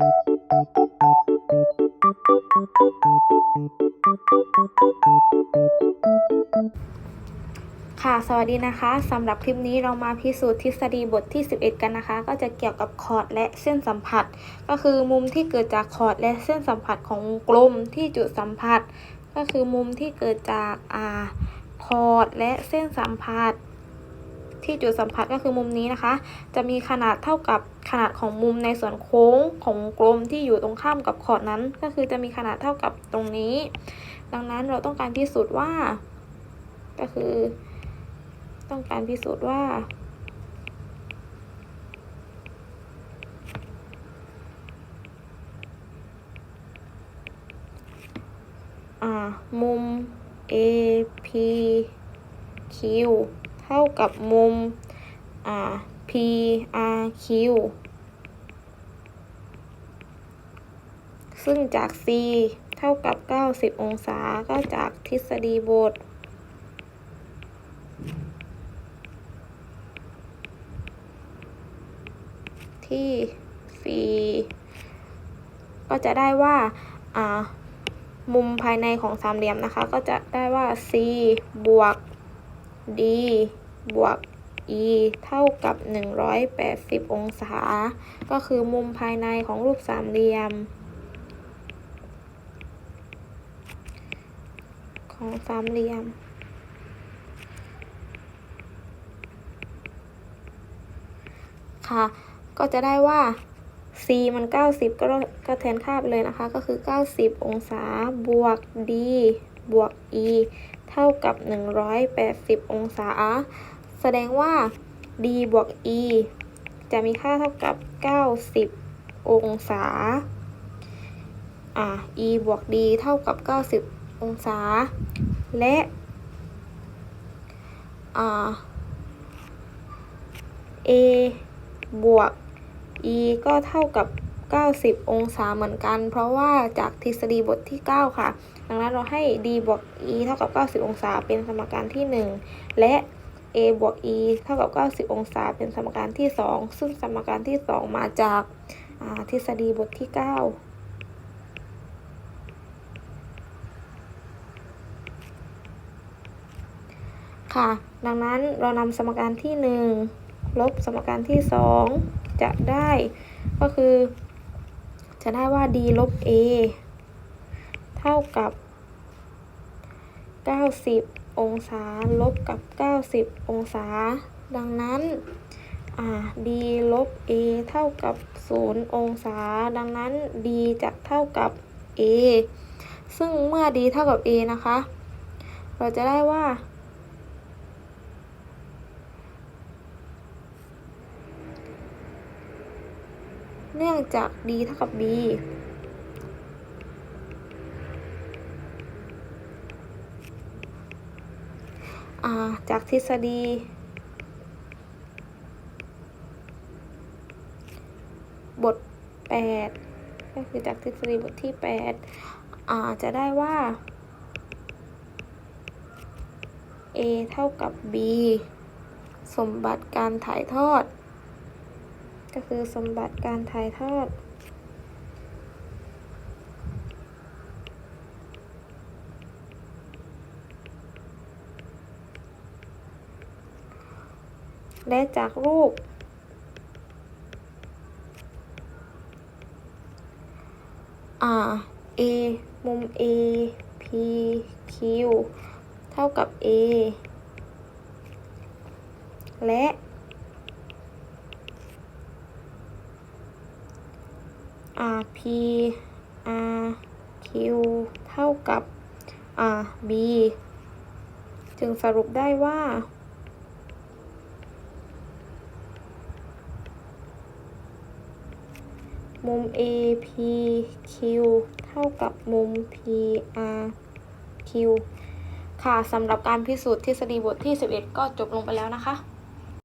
ค่ะ สวัสดีนะคะสำหรับคลิปนี้เรามาพิสูจน์ทฤษฎีบทที่ 11 กันนะคะ ก็จะเกี่ยวกับคอร์ดและเส้นสัมผัส ก็คือมุมที่เกิดจากคอร์ดและเส้นสัมผัสของวงกลมที่จุดสัมผัส ก็คือมุมที่เกิดจากอ่าคอร์ดและเส้นสัมผัส ที่จุดสัมผัสก็คือมุมนี้นะคะ จะมีขนาดเท่ากับขนาดของมุมในส่วนโค้งของกลมที่อยู่ตรงข้ามกับคอร์ดนั้น ก็คือจะมีขนาดเท่ากับตรงนี้ ดังนั้นเราต้องการพิสูจน์ว่า ก็คือ ต้องการพิสูจน์ว่าอ่ามุม AP Q ท่ากับมุมอ่า PRQ ซึ่งจาก C เท่ากับ 90 องศา ก็จากทฤษฎีบท ที่ C ก็จะได้ว่าอ่า มุมภายในของสามเหลี่ยมนะคะ ก็จะได้ว่า C บวก D บวก E เท่ากับ 180 องศา ก็คือมุมภายในของรูปสามเหลี่ยม ของสามเหลี่ยม ค่ะ ก็จะได้ว่า c มัน 90 ก็ก็แทนค่าไปเลยนะคะ ก็คือ 90 องศาบวก d บวก e เท่ากับ 180 องศา แสดงว่า d บวก e จะมีค่าเท่ากับ 90 องศา อ่า e บวก d เท่ากับ 90 องศา และ อ่า a บวก e ก็เท่ากับ 90 องศาเหมือนกัน เพราะว่าจากทฤษฎีบทที่ 9 ค่ะ ดังนั้นเราให้ d บวก e เท่ากับ 90 องศาเป็นสมการที่ 1 และ a บวก e เท่ากับ 90 องศาเป็นสมการที่ 2 ซึ่งสมการที่ 2 มาจากาทฤษฎีบทที่ 9ค่ะ ดังนั้นเรานำสมการที่ 1 ลบสมการที่ 2 จะได้ก็คือ จะได้ว่า d ลบ a เท่ากับ 90 องศา ลบกับ 90 องศา ดังนั้นอ่า d ลบ a เท่ากับ 0 องศา ดังนั้น d จะเท่ากับ a ซึ่งเมื่อ d เท่ากับ a นะคะ เราจะได้ว่า เนื่องจาก d เท่ากับ b าจากทฤษฎี บท 8 ก็คือจากทฤษฎีบทที่8อาจะได้ว่า a เท่ากับ b สมบัติการถ่ายทอด ก็คือสมบัติการถ่ายทอด และจากรูปอ่า a มุม a p q เท่ากับ a และ r p r q เท่ากับ r b จึงสรุปได้ว่า มุม a p q เท่ากับมุม p r q ค่ะสำหรับการพิสูจน์ทฤษฎีบทที่ 11 ก็จบลงไปแล้วนะคะ